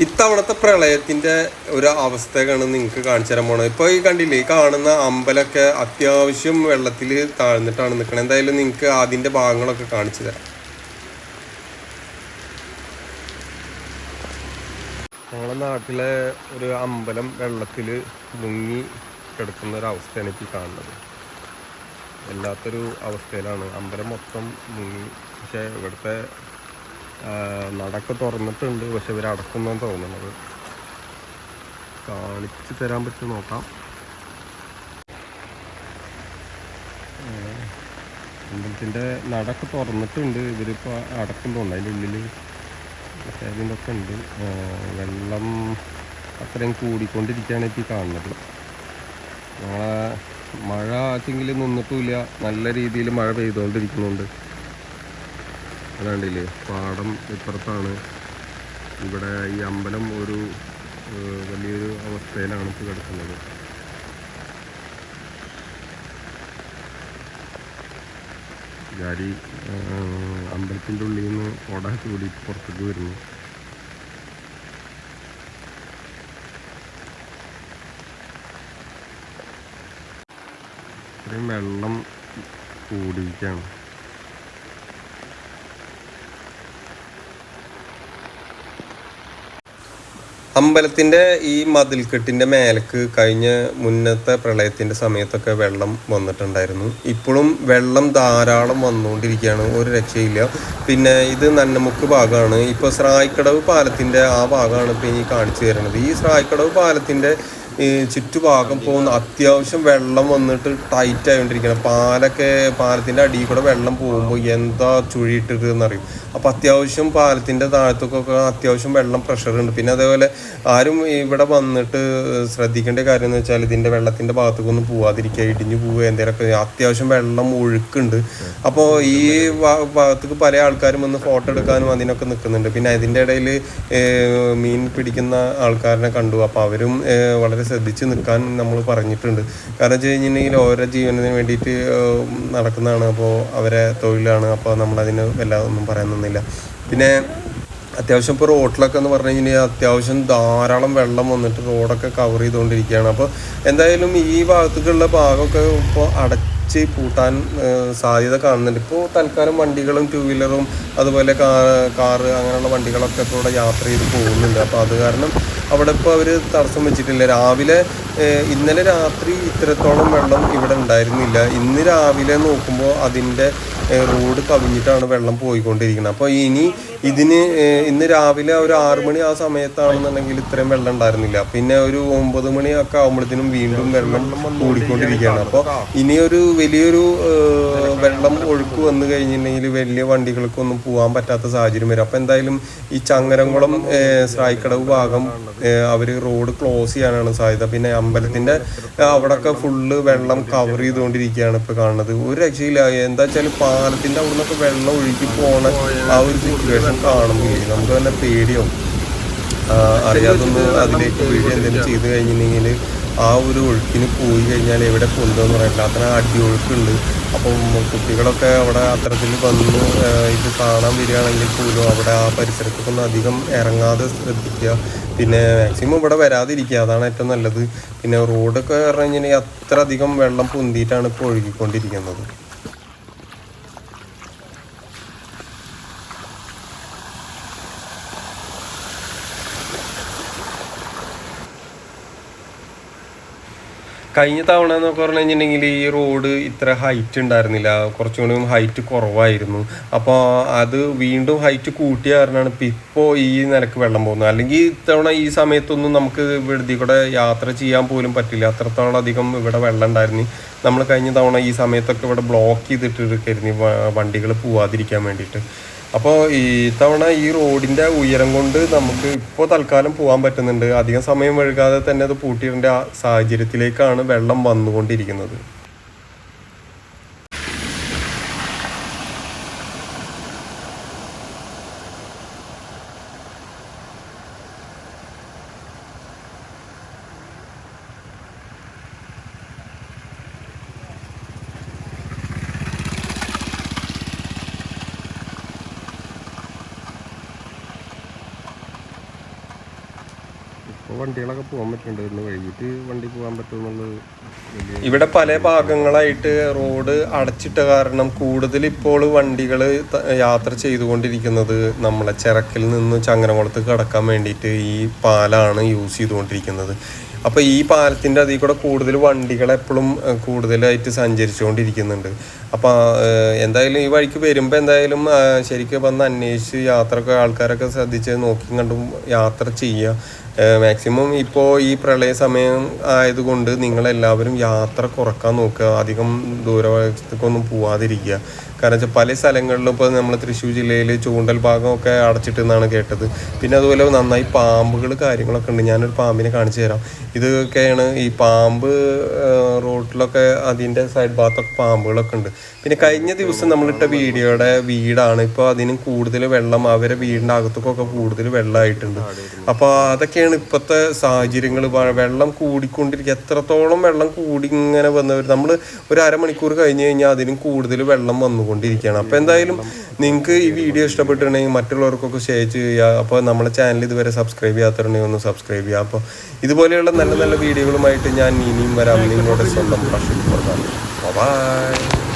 ഇത്തവണത്തെ പ്രളയത്തിന്റെ ഒരു അവസ്ഥയാണ് നിങ്ങൾക്ക് കാണിച്ചു തരാൻ പോണത്. ഇപ്പൊ ഈ കണ്ടില്ലേ ഈ കാണുന്ന അമ്പലമൊക്കെ അത്യാവശ്യം വെള്ളത്തിൽ താഴ്ന്നിട്ടാണ് നിൽക്കുന്നത് എന്തായാലും നിങ്ങൾക്ക് അതിന്റെ ഭാഗങ്ങളൊക്കെ കാണിച്ചു തരാം. ഞങ്ങളുടെ നാട്ടിലെ ഒരു അമ്പലം വെള്ളത്തിൽ മുങ്ങി കിടക്കുന്ന ഒരു അവസ്ഥയാണ് ഇപ്പോൾ കാണുന്നത്. വല്ലാത്തൊരു അവസ്ഥയിലാണ്. അമ്പലം മൊത്തം മുങ്ങി. പക്ഷേ ഇവിടുത്തെ നടക്ക് തുറന്നിട്ടുണ്ട്. പക്ഷെ ഇവർ അടക്കുന്നതെന്ന് തോന്നുന്നത്. കാണിച്ച് തരാൻ പറ്റും നോക്കാം. അമ്പലത്തിന്റെ നടക്ക് തുറന്നിട്ടുണ്ട്. ഇവരിപ്പോൾ അടക്കുന്നുണ്ട് അതിന്റെ ഉള്ളിൽ ഒക്കെ ഉണ്ട്. വെള്ളം അത്രയും കൂടിക്കൊണ്ടിരിക്കുകയാണ് ഈ കാണുന്നത്. നമ്മളെ മഴ ആച്ചെങ്കിൽ നിന്നിട്ടുമില്ല. നല്ല രീതിയിൽ മഴ പെയ്തുകൊണ്ടിരിക്കുന്നുണ്ട്. അതാണ്ടില്ലേ പാടം ഇപ്പുറത്താണ്. ഇവിടെ ഈ അമ്പലം ഒരു വലിയൊരു അവസ്ഥയിലാണ് ഇപ്പോൾ കിടക്കുന്നത്. ഗാരി അമ്പലത്തിന്റെ ഉള്ളിൽ നിന്ന് ഓട ചൂടി പുറത്തേക്ക് വരുന്നു. ഇത്രയും വെള്ളം കൂടിയിരിക്കുകയാണ്. അമ്പലത്തിന്റെ ഈ മതിൽക്കെട്ടിന്റെ മേലേക്ക് കഴിഞ്ഞ മുന്നത്തെ പ്രളയത്തിന്റെ സമയത്തൊക്കെ വെള്ളം വന്നിട്ടുണ്ടായിരുന്നു. ഇപ്പോഴും വെള്ളം ധാരാളം വന്നുകൊണ്ടിരിക്കുകയാണ്. ഒരു രക്ഷയില്ല. പിന്നെ ഇത് നന്നമുക്ക് ഭാഗമാണ്. ഇപ്പോൾ സ്രായിക്കടവ് പാലത്തിന്റെ ആ ഭാഗമാണ് ഇപ്പോൾ ഇനി കാണിച്ചു തരുന്നത്. ഈ സ്രായിക്കടവ് പാലത്തിന്റെ ഈ ചുറ്റുഭാഗം പോകുന്ന അത്യാവശ്യം വെള്ളം വന്നിട്ട് ടൈറ്റ് ആയിക്കൊണ്ടിരിക്കണം പാലൊക്കെ പാലത്തിന്റെ അടിയിൽ കൂടെ വെള്ളം പോകുമ്പോൾ എന്താ ചുഴിയിട്ടിട്ട് എന്നറിയും? അപ്പോൾ അത്യാവശ്യം പാലത്തിന്റെ താഴത്തൊക്കെ അത്യാവശ്യം വെള്ളം പ്രഷർ ഉണ്ട്. പിന്നെ അതേപോലെ ആരും ഇവിടെ വന്നിട്ട് ശ്രദ്ധിക്കേണ്ട കാര്യം എന്ന് വെച്ചാൽ ഇതിന്റെ വെള്ളത്തിന്റെ ഭാഗത്തേക്കൊന്നും പോവാതിരിക്കുക ഇടിഞ്ഞു പോവുക എന്തെങ്കിലുമൊക്കെ അത്യാവശ്യം വെള്ളം ഒഴുക്കുണ്ട്. അപ്പോൾ ഈ ഭാഗത്തേക്ക് പല ആൾക്കാരും വന്ന് ഫോട്ടോ എടുക്കാനും അതിനൊക്കെ നിൽക്കുന്നുണ്ട് പിന്നെ അതിന്റെ ഇടയിൽ മീൻ പിടിക്കുന്ന ആൾക്കാരനെ കണ്ടു. അപ്പോൾ അവരും വളരെ ശ്രദ്ധിച്ച് നിൽക്കാൻ നമ്മൾ പറഞ്ഞിട്ടുണ്ട്. കാരണം വെച്ച് കഴിഞ്ഞിട്ടുണ്ടെങ്കിൽ ഓരോ ജീവനത്തിന് വേണ്ടിയിട്ട് നടക്കുന്നതാണ്. അപ്പോൾ അവരെ തൊഴിലാണ്. അപ്പോൾ നമ്മളതിന് വല്ലാതെ ഒന്നും പറയാനൊന്നുമില്ല പിന്നെ അത്യാവശ്യം ഇപ്പോൾ റോഡിലൊക്കെ എന്ന് പറഞ്ഞു കഴിഞ്ഞാൽ അത്യാവശ്യം ധാരാളം വെള്ളം വന്നിട്ട് റോഡൊക്കെ കവർ ചെയ്തുകൊണ്ടിരിക്കുകയാണ്. അപ്പോൾ എന്തായാലും ഈ ഭാഗത്തേക്കുള്ള ഭാഗമൊക്കെ ഇപ്പോൾ അടച്ച് പൂട്ടാൻ സാധ്യത കാണുന്നുണ്ട്. ഇപ്പോൾ തൽക്കാലം വണ്ടികളും ടൂ വീലറും അതുപോലെ കാർ കാറ് അങ്ങനെയുള്ള വണ്ടികളൊക്കെ ഇപ്പോൾ യാത്ര ചെയ്ത് പോകുന്നുണ്ട്. അപ്പോൾ അത് കാരണം അവിടെ ഇപ്പോൾ അവർ തടസ്സം വെച്ചിട്ടില്ല. രാവിലെ ഇന്നലെ രാത്രി ഇത്രത്തോളം വെള്ളം ഇവിടെ ഉണ്ടായിരുന്നില്ല. ഇന്ന് രാവിലെ നോക്കുമ്പോൾ അതിന്റെ റോഡ് കവിഞ്ഞിട്ടാണ് വെള്ളം പോയിക്കൊണ്ടിരിക്കുന്നത്. അപ്പോൾ ഇനി ഇതിന് ഇന്ന് രാവിലെ ഒരു ആറു മണി ആ സമയത്താണെന്നുണ്ടെങ്കിൽ ഇത്രയും വെള്ളം ഉണ്ടായിരുന്നില്ല. പിന്നെ ഒരു ഒമ്പത് മണി ഒക്കെ ആകുമ്പോഴത്തേനും വീണ്ടും വെള്ളം കൂടിക്കൊണ്ടിരിക്കുകയാണ്. അപ്പോൾ ഇനി ഒരു വലിയൊരു വെള്ളം ഒഴുക്ക് വന്നു കഴിഞ്ഞിട്ടുണ്ടെങ്കിൽ വലിയ വണ്ടികൾക്കൊന്നും പോകാൻ പറ്റാത്ത സാഹചര്യം വരും. അപ്പോൾ എന്തായാലും ഈ ചങ്ങരംകുളം സായിക്കടവ് ഭാഗം അവർ റോഡ് ക്ലോസ് ചെയ്യാനാണ് സാധ്യത. പിന്നെ അമ്പലത്തിന്റെ അവിടെയൊക്കെ ഫുള്ള് വെള്ളം കവർ ചെയ്തുകൊണ്ടിരിക്കുകയാണ് ഇപ്പോൾ കാണുന്നത്. ഒരു രക്ഷയില്ല. എന്താ വെച്ചാൽ പാലത്തിന്റെ അവിടെ നിന്നൊക്കെ വെള്ളം ഒഴുകി പോണ ആ ഒരു സിറ്റുവേഷൻ കാണുമ്പോൾ നമുക്ക് തന്നെ പേടിയാവും അറിയാതൊന്ന് അതിലേക്ക് വീഡിയോ എന്തെങ്കിലും ചെയ്ത് കഴിഞ്ഞിട്ടുണ്ടെങ്കിൽ ആ ഒരു ഒഴുക്കിന് പോയി കഴിഞ്ഞാൽ എവിടെ കൊണ്ടുവന്ന് പറയില്ല അത്ര അടി ഒഴുക്കുണ്ട്. അപ്പം കുട്ടികളൊക്കെ അവിടെ അത്തരത്തിൽ വന്ന് ഇത് കാണാൻ വരികയാണെങ്കിൽ പോലും അവിടെ ആ പരിസരത്തൊക്കെ അധികം ഇറങ്ങാതെ ശ്രദ്ധിക്കുക. പിന്നെ മാക്സിമം ഇവിടെ വരാതിരിക്കുക. അതാണ് ഏറ്റവും നല്ലത്. പിന്നെ റോഡൊക്കെ പറഞ്ഞു കഴിഞ്ഞാൽ അത്ര അധികം വെള്ളം പൊന്തിയിട്ടാണ് ഇപ്പോൾ ഒഴുകിക്കൊണ്ടിരിക്കുന്നത്. കഴിഞ്ഞ തവണ എന്നൊക്കെ പറഞ്ഞു കഴിഞ്ഞിട്ടുണ്ടെങ്കിൽ ഈ റോഡ് ഇത്ര ഹൈറ്റ് ഉണ്ടായിരുന്നില്ല. കുറച്ചും കൂടി ഹൈറ്റ് കുറവായിരുന്നു. അപ്പോൾ അത് വീണ്ടും ഹൈറ്റ് കൂട്ടിയ കാരണമാണ് ഇപ്പം ഇപ്പോൾ ഈ നിലയ്ക്ക് വെള്ളം പോകുന്നത്. അല്ലെങ്കിൽ ഇത്തവണ ഈ സമയത്തൊന്നും നമുക്ക് ഇവിടുത്തെ കൂടെ യാത്ര ചെയ്യാൻ പോലും പറ്റില്ല. അത്രത്തോളം അധികം ഇവിടെ വെള്ളം ഉണ്ടായിരുന്നു. നമ്മൾ കഴിഞ്ഞ തവണ ഈ സമയത്തൊക്കെ ഇവിടെ ബ്ലോക്ക് ചെയ്തിട്ടിരിക്കായിരുന്നു വണ്ടികൾ പോവാതിരിക്കാൻ വേണ്ടിയിട്ട്. അപ്പോൾ ഈ തവണ ഈ റോഡിന്റെ ഉയരം കൊണ്ട് നമുക്ക് ഇപ്പോൾ തൽക്കാലം പോകാൻ പറ്റുന്നുണ്ട്. അധികം സമയം വഴുകാതെ തന്നെ അത് പൂട്ടിയിടേണ്ട സാഹചര്യത്തിലേക്കാണ് വെള്ളം വന്നുകൊണ്ടിരിക്കുന്നത്. വണ്ടികളൊക്കെ പോകാൻ പറ്റുന്നുണ്ട്. വണ്ടി പോകാൻ പറ്റുമെന്നുള്ളത് ഇവിടെ പല ഭാഗങ്ങളായിട്ട് റോഡ് അടച്ചിട്ട കാരണം കൂടുതൽ ഇപ്പോൾ വണ്ടികൾ യാത്ര ചെയ്തുകൊണ്ടിരിക്കുന്നത് നമ്മളെ ചിറക്കിൽ നിന്ന് ചങ്ങനകുളത്ത് കടക്കാൻ വേണ്ടിയിട്ട് ഈ പാലാണ് യൂസ് ചെയ്തുകൊണ്ടിരിക്കുന്നത്. അപ്പോൾ ഈ പാലത്തിന്റെ അതിൽ കൂടെ കൂടുതൽ വണ്ടികൾ എപ്പോഴും കൂടുതലായിട്ട് സഞ്ചരിച്ചുകൊണ്ടിരിക്കുന്നുണ്ട്. അപ്പോൾ എന്തായാലും ഈ വഴിക്ക് വരുമ്പോൾ എന്തായാലും ശരിക്കും വന്ന് അന്വേഷിച്ച് യാത്രയൊക്കെ ആൾക്കാരൊക്കെ ശ്രദ്ധിച്ച് നോക്കി കണ്ടും യാത്ര ചെയ്യുക. മാക്സിമം ഇപ്പോൾ ഈ പ്രളയ സമയം ആയതുകൊണ്ട് നിങ്ങളെല്ലാവരും യാത്ര കുറയ്ക്കാൻ നോക്കുക അധികം ദൂരവശത്തേക്കൊന്നും പോവാതിരിക്കുക. കാരണം വെച്ചാൽ പല സ്ഥലങ്ങളിലും ഇപ്പോൾ നമ്മൾ തൃശ്ശൂർ ജില്ലയിൽ ചൂണ്ടൽ ഭാഗമൊക്കെ അടച്ചിട്ടെന്നാണ് കേട്ടത്. പിന്നെ അതുപോലെ നന്നായി പാമ്പുകൾ കാര്യങ്ങളൊക്കെ ഉണ്ട്. ഞാനൊരു പാമ്പിനെ കാണിച്ചു തരാം. ഇതൊക്കെയാണ് ഈ പാമ്പ് റോട്ടിലൊക്കെ അതിന്റെ സൈഡ് ഭാഗത്തൊക്കെ പാമ്പുകളൊക്കെ ഉണ്ട്. പിന്നെ കഴിഞ്ഞ ദിവസം നമ്മളിട്ട വീഡിയോയുടെ വീടാണ്. ഇപ്പോൾ അതിനും കൂടുതൽ വെള്ളം അവരെ വീടിന്റെ അകത്തൊക്കെ കൂടുതൽ വെള്ളമായിട്ടുണ്ട് അപ്പോൾ അതൊക്കെയാണ് ഇപ്പോഴത്തെ സാഹചര്യങ്ങൾ വെള്ളം കൂടിക്കൊണ്ടിരിക്കുക എത്രത്തോളം വെള്ളം കൂടി ഇങ്ങനെ വന്നവർ നമ്മൾ ഒരു അരമണിക്കൂർ കഴിഞ്ഞ് കഴിഞ്ഞാൽ അതിനും കൂടുതൽ വെള്ളം വന്നുകൊണ്ടിരിക്കുകയാണ് അപ്പോൾ എന്തായാലും നിങ്ങൾക്ക് ഈ വീഡിയോ ഇഷ്ടപ്പെട്ടിട്ടുണ്ടെങ്കിൽ മറ്റുള്ളവർക്കൊക്കെ ഷെയർ ചെയ്യുക. അപ്പോൾ നമ്മളെ ചാനൽ ഇതുവരെ സബ്സ്ക്രൈബ് ചെയ്യാത്തവരുണ്ടെങ്കിൽ ഒന്ന് സബ്സ്ക്രൈബ് ചെയ്യുക. അപ്പോൾ ഇതുപോലെയുള്ള നല്ല നല്ല വീഡിയോകളുമായിട്ട് ഞാൻ ഇനിയും വരാം. നിങ്ങളുടെ സ്വന്തം പ്രശ്നം ബൈ